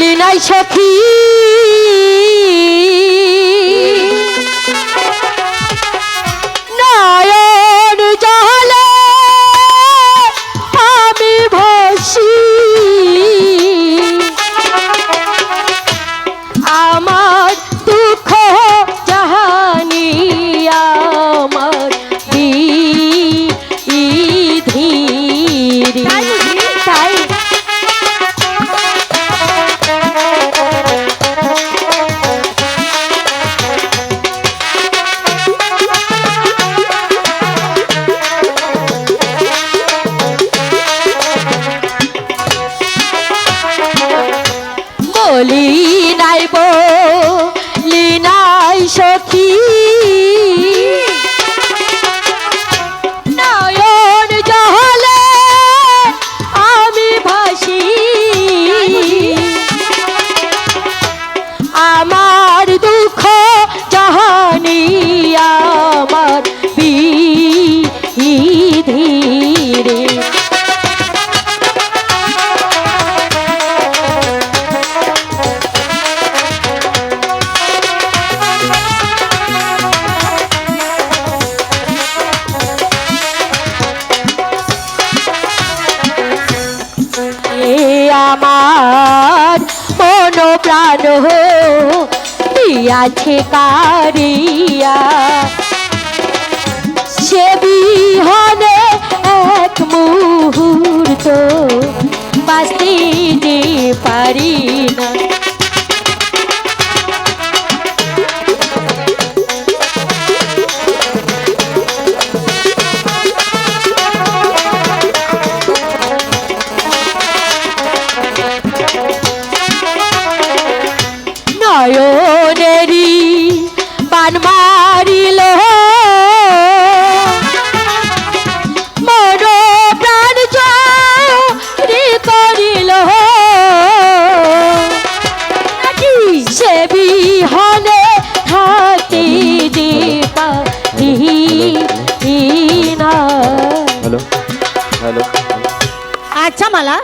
লিনাই সখী। বলি লীনাই সখী। দিয়াছে কারিয়া। সে বিহনে এক মুহূর্ত বাঁচতে পারি না। মালা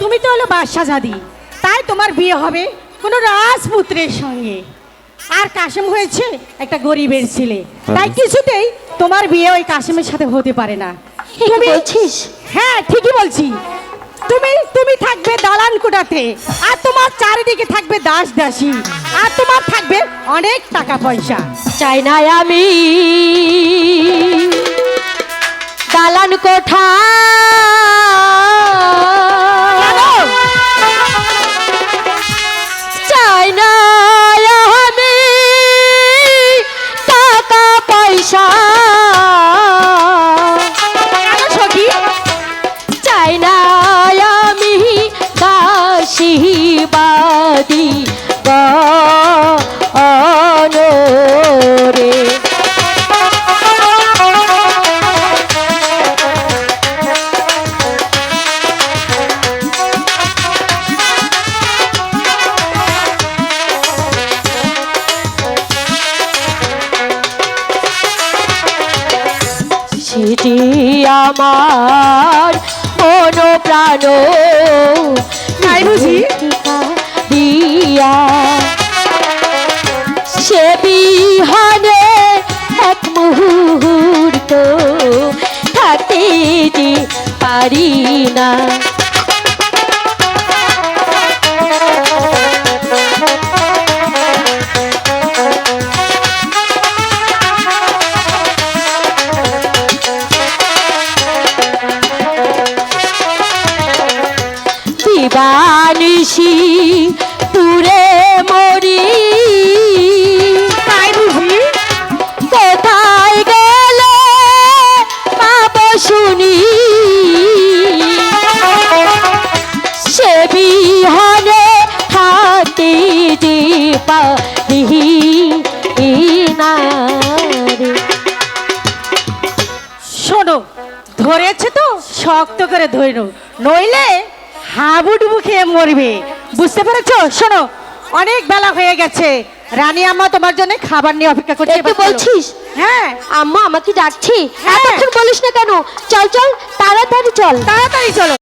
তুমি তো হলো বাদশা জাদি তাই তোমার বিয়ে হবে কোনো রাজপুত্রের সঙ্গে। আর কাশেম হয়েছে একটা গরিবের ছেলে তাই কিছুতেই তোমার বিয়ে ওই কাশেমের সাথে হতে পারে না। কি বলছিস? হ্যাঁ ঠিকই বলছি। তুমি তুমি থাকবে দালান কোটাতে আর তোমার চারিদিকে থাকবে দাস দাসী আর তোমার থাকবে অনেক টাকা পয়সা। চাই না আমি দালান কোঠা আমার মন প্রাণ নাই বুঝি? দিয়া সে বিহানে এক মুহূর্ত থাকতে পারি না পারি না শোনো ধরেছে তো শক্ত করে ধরো নইলে হাবুডুবু খেয়ে মরবে। বুঝতে পেরেছ? শোনো অনেক বেলা হয়ে গেছে। রানী আম্মা তোমার জন্য খাবার নিয়ে অপেক্ষা করছে। একটু বলছিস? হ্যাঁ। আম্মা আমাকে ডাকছি হ্যাঁ। এতক্ষণ বলিস না কেন? চল চল তাড়াতাড়ি চল। তাড়াতাড়ি চলো।